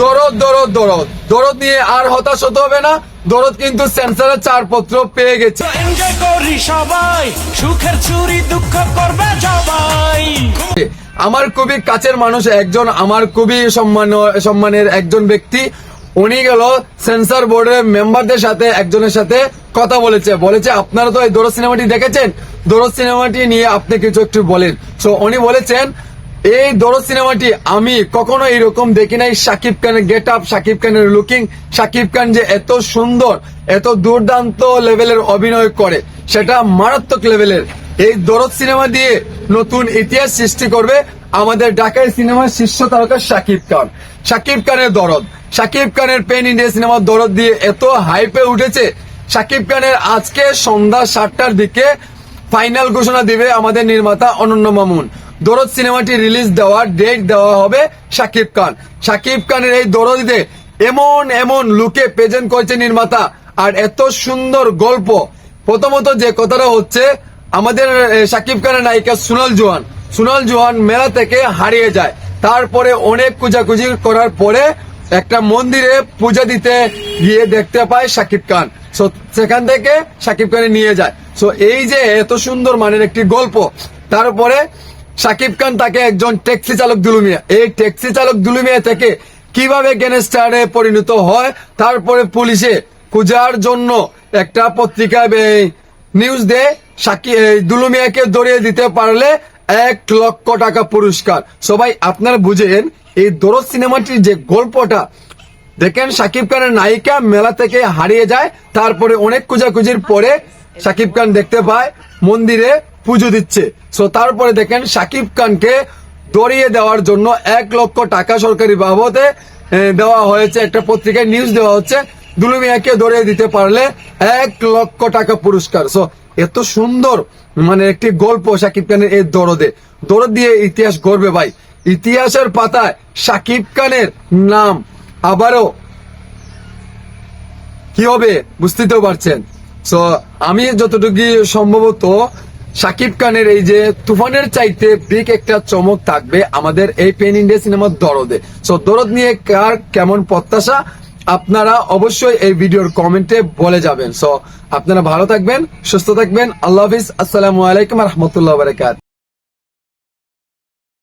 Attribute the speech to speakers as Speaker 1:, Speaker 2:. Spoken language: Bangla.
Speaker 1: দরদ দরদ দরদ। দরদ নিয়ে আর হতাশ হতে হবে না। দরদ কিন্তু সেন্সারের চার পত্র পেয়ে গেছে।
Speaker 2: সবাই। সুখের চুরি দুঃখ করবে সবাই।
Speaker 1: আমার খুবই কাছের মানুষ একজন আমার খুবই সম্মান সম্মানের একজন ব্যক্তি। উনি গেল সেন্সর বোর্ডের মেম্বারদের সাথে, একজনের সাথে কথা বলেছে। বলেছে, আপনারা তো এই দরদ সিনেমাটি দেখেছেন? দরদ সিনেমাটি নিয়ে আপনি কিছু একটু বলেন। সো উনি বলেছেন, এই দরদ সিনেমাটি আমি কখনো এরকম দেখি নাই। শাকিব খানের গেট আপ সাকিব খানের লুকিং শাকিব খান যে এত সুন্দর, এত দুর্দান্ত লেভেলের অভিনয় করে, সেটা মারাত্মক লেভেলের এই দরদ সিনেমা দিয়ে নতুন ইতিহাস সৃষ্টি করবে আমাদের ঢাকায় সিনেমার শীর্ষ তারকা শাকিব খান। শাকিব খানের দরদ। শাকিব খানের পেন ইন্ডিয়া সিনেমার দরদ দিয়ে এত হাইপে উঠেছে। শাকিব খানের আজকে সন্ধ্যা সাতটার দিকে ফাইনাল ঘোষণা দিবে আমাদের নির্মাতা অনন্য মামুন। দরদ সিনেমাটি রিলিজ দেওয়ার ডেট দেওয়া হবে শাকিব খান। শাকিব খানের এই দরদিতে এমন এমন লুকে প্রেজেন্ট করেছে নির্মাতা। আর এত সুন্দর গল্প। প্রথমত যে কথাটা হচ্ছে, আমাদের শাকিব খানের নায়িকা সুনল জোহান সুনল জোহান মেলা থেকে হারিয়ে যায়। তারপরে অনেক খুঁজাখুঁজি করার পরে একটা মন্দিরে পূজা দিতে গিয়ে দেখতে পায় শাকিব খান। সেখান থেকে শাকিব খানে নিয়ে যায়। সো এই যে এত সুন্দর মানের একটি গল্প, তারপরে শাকিব খান তাকে একজন ট্যাক্সি চালক দুলুমিয়া। এই ট্যাক্সি চালক দুলুমিয়া থেকে কীভাবে গ্যাংস্টারে পরিণত হয়, তারপরে পুলিশে খুঁজার জন্য একটা পত্রিকা নিউজ দেয় সাকি দুলুমিয়াকে দড়িয়ে দিতে পারলে এক লক্ষ টাকা পুরস্কার। সবাই আপনার বুঝেন এই দরদ সিনেমাটির যে গল্পটা, দেখেন সাকিব খানের নায়িকা মেলা থেকে হারিয়ে যায়, তারপরে অনেক খুঁজাখুঁজির পরে সাকিব খান দেখতে পায়, মন্দিরে পুজো দিচ্ছে। সো তারপরে দেখেন সাকিব খানকে দড়িয়ে দেওয়ার জন্য এক লক্ষ টাকা সরকারি বাবদে দেওয়া হয়েছে। একটা পত্রিকায় নিউজ দেওয়া হচ্ছে দুলুমিয়াকে দড়িয়ে দিতে পারলে এক লক্ষ টাকা পুরস্কার। সো এত সুন্দর মানে একটি গল্প সাকিব খানের এই দরদে। দরদ দিয়ে ইতিহাস গড়বে ভাই। ইতিহাসের পাতায় সাকিব খানের নাম আবারও কি হবে বুঝতেই তো পারছেন। সো আমি যতটুকু সম্ভবত সাকিব খানের এই যে তুফানের চাইতে বিগ একটা চমক থাকবে আমাদের এই পেন ইন্ডিয়া সিনেমার দরদে। সো দরদ নিয়ে কার কেমন প্রত্যাশা? আপনারা অবশ্যই এই ভিডিওর কমেন্টে বলে যাবেন। সো আপনারা ভালো থাকবেন, সুস্থ থাকবেন। আল্লাহ হাফিজ। আসসালামু আলাইকুম রহমতুল্লাহ বারাকাত